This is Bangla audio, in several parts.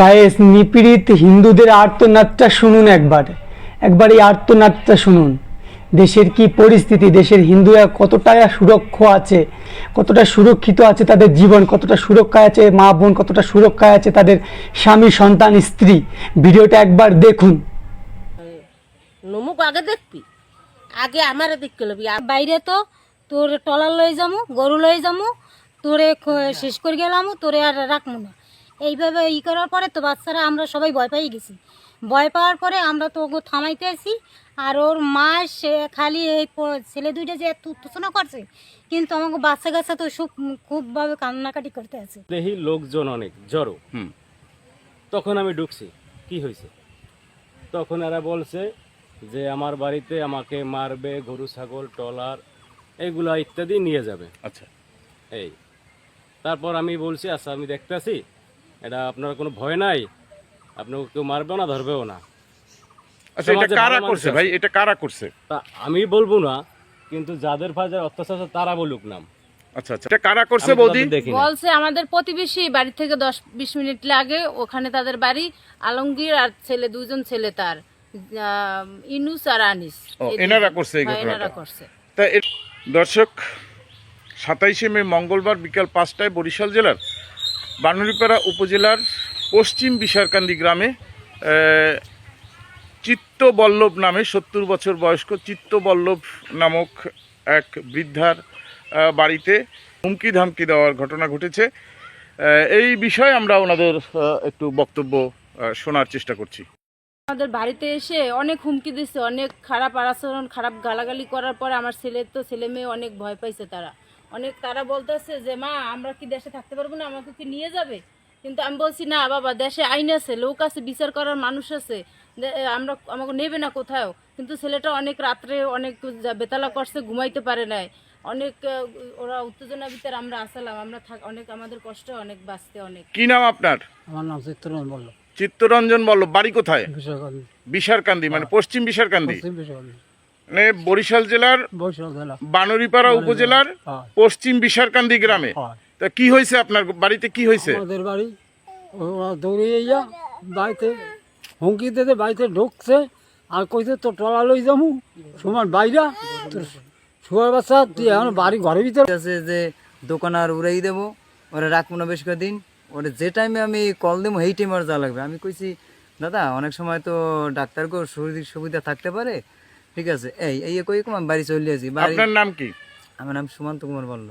গায়ে নিপীড়িত হিন্দুদের আর্তনাদটা শুনুন একবার। একবার এই আর্তনাদটা শুনুন। দেশের কি পরিস্থিতি? দেশের হিন্দুরা কতটা সুরক্ষা আছে? কতটা সুরক্ষিত আছে তাদের জীবন? কতটা সুরক্ষায় আছে মা বোন? কতটা সুরক্ষায় আছে তাদের স্বামী, সন্তান, স্ত্রী? ভিডিওটা একবার দেখুন। নমুক আগে দেখবি। আগে আমারে দেখতে লবি। বাইরে তো তোর টলার লই যামু, গরু লই যামু, তোরে শেষ করে গেলাম, তোরে আর রাখব না। এইভাবে ই করার পরে তো বাচ্চারা আমরা সবাই ভয় পেয়ে গেছি। ভয় পাওয়ার পরে আমরা তো ওকে থামাইতে আসি আর ওর মা সে খালি এই ছেলে দুইটা যে এত উত্তেজনা করছে কিন্তু আমাকে বাচ্চা কাচ্চা তো খুব খুবভাবে কান্নাকাটি করতে আছে। দেখি লোকজন অনেক জড়ো। হুম। তখন আমি ঢুকছি কি হয়েছে তখন এরা বলছে যে আমার বাড়িতে আমাকে মারবে গরু ছাগল টলার এগুলা ইত্যাদি নিয়ে যাবে। আচ্ছা। এই। তারপর আমি বলছি আচ্ছা আমি দেখতেছি এটা আপনার কোনো ভয় নাই? আপনাকে কেউ মারবেও না ধরবেও না। আচ্ছা এটা কারা করছে ভাই? এটা কারা করছে? তা আমি বলব না কিন্তু যাদের ফাজার অত্যাচার আছে তারা বলুক নাম। আচ্ছা আচ্ছা। এটা কারা করছে বৌদি? তাদের দেখি না। বলছে আমাদের প্রতিবেশী বাড়ি থেকে দশ বিশ মিনিট লাগে ওখানে তাদের বাড়ি আলমগীর আর ছেলে দুজন ছেলে তার আহ, ইনুস আর আনিস। এনারা করছে এই হ্যাঁ, ঘটনাটা। তা দর্শক সাতাইশে মে মঙ্গলবার বিকাল পাঁচটায় বরিশাল জেলার বানুরিপাড়া উপজেলার পশ্চিম বিশারকান্দি গ্রামে চিত্তবল্লভ নামে সত্তর বছর বয়স্ক চিত্তবল্লভ নামক এক বৃদ্ধার বাড়িতে হুমকি ধামকি দেওয়ার ঘটনা ঘটেছে। এই বিষয়ে আমরা ওনাদের একটু বক্তব্য শোনার চেষ্টা করছি। আমাদের বাড়িতে এসে অনেক হুমকি দিচ্ছে অনেক খারাপ আচরণ, খারাপ গালাগালি করার পরে আমার ছেলের তো ছেলে মেয়ে অনেক ভয় পাইছে তারা। অনেক তারা বলতেছে যে মা আমরা কি দেশে থাকতে পারব না? আমাকে কি নিয়ে যাবে? কিন্তু আমি বলছি না বাবা দেশে আইন আছে লোক আছে বিচার করার মানুষ আছে। আমরা আমাকে নেবে না কোথাও। কিন্তু ছেলেটা অনেক রাত্রে অনেক বেতালা করছে ঘুমাইতে পারে নাই। অনেক ওরা উত্তেজনা ভিতরে আমরা আসলাম। আমরা থাক অনেক আমাদের কষ্ট অনেক বাঁচতে অনেক। কি নাম আপনার? আমার নাম চিত্তরঞ্জন বলল চিত্তরঞ্জন বল্লভ বাড়ি কোথায়? বিশারকান্দি মানে পশ্চিম বিশারকান্দি বিশ্বকান্দি মানে বরিশাল জেলার বানুরিপাড়া উপজেলার হ্যাঁ। পশ্চিম বিশারকান্দি গ্রামে। তা কি হয়েছে আপনার বাড়িতে? কি হয়েছে? আমাদের বাড়ি ওরা দৌড়িয়ে যা বাড়িতে হুমকি দিতে বাড়িতে ঢুকছে আর কইছে তো টলা লই যামু সমান বাইরা তোর শুয়ার বাচ্চা তুই এখন বাড়ি ঘরের ভিতরে আছে যে দোকান আর উড়াই দেবো ওরা রাখব না বেশ কদিন ওরা যে টাইমে আমি কল দেবো সেই টাইমে আর যা লাগবে। আমি কইছি দাদা অনেক সময় তো ডাক্তারকেও সুবিধা সুবিধা থাকতে পারে ঠিক আছে এই এই কই কম আমি বাড়ি চলে আসি বাড়ি আপনার নাম কি? আমার নাম সুমন্ত কুমার বলল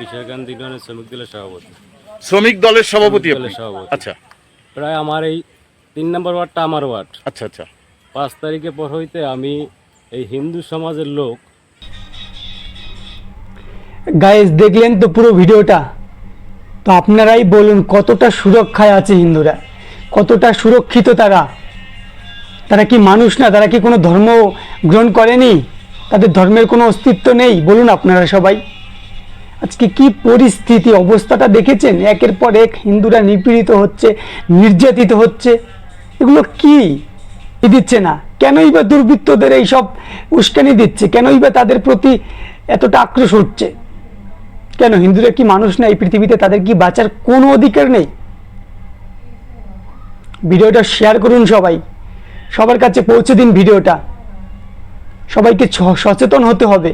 বিশালকান্দি ইউনিয়নের শ্রমিক দলের সভাপতি। শ্রমিক দলের সভাপতি আপনি? দলের সভাপতি। আচ্ছা। প্রায় আমার এই তিন নম্বর ওয়ার্ডটা আমার ওয়ার্ড। আচ্ছা আচ্ছা। পাঁচ তারিখে পর হইতে আমি এই হিন্দু সমাজের লোক গাইস দেখলেন তো পুরো ভিডিওটা? তো আপনারাই বলুন কতটা সুরক্ষায় আছে হিন্দুরা? কতটা সুরক্ষিত তারা? তারা কি মানুষ না? তারা কি কোনো ধর্ম গ্রহণ করেনি? তাদের ধর্মের কোনো অস্তিত্ব নেই? বলুন আপনারা সবাই। আজকে কি পরিস্থিতি, অবস্থাটা দেখেছেন? একের পর এক হিন্দুরা নিপীড়িত হচ্ছে, নির্যাতিত হচ্ছে। এগুলো কি? দিচ্ছে না। কেনই বা দুর্বৃত্তদের এইসব উস্কানি দিচ্ছে? কেনই বা তাদের প্রতি এতটা আক্রোশ হচ্ছে? কেন হিন্দুরা কি মানুষ না? এই পৃথিবীতে তাদের কি বাঁচার কোনো অধিকার নেই? ভিডিওটা শেয়ার করুন সবাই। সবার কাছে পৌঁছে দিন ভিডিওটা। সবাইকে সচেতন হতে হবে।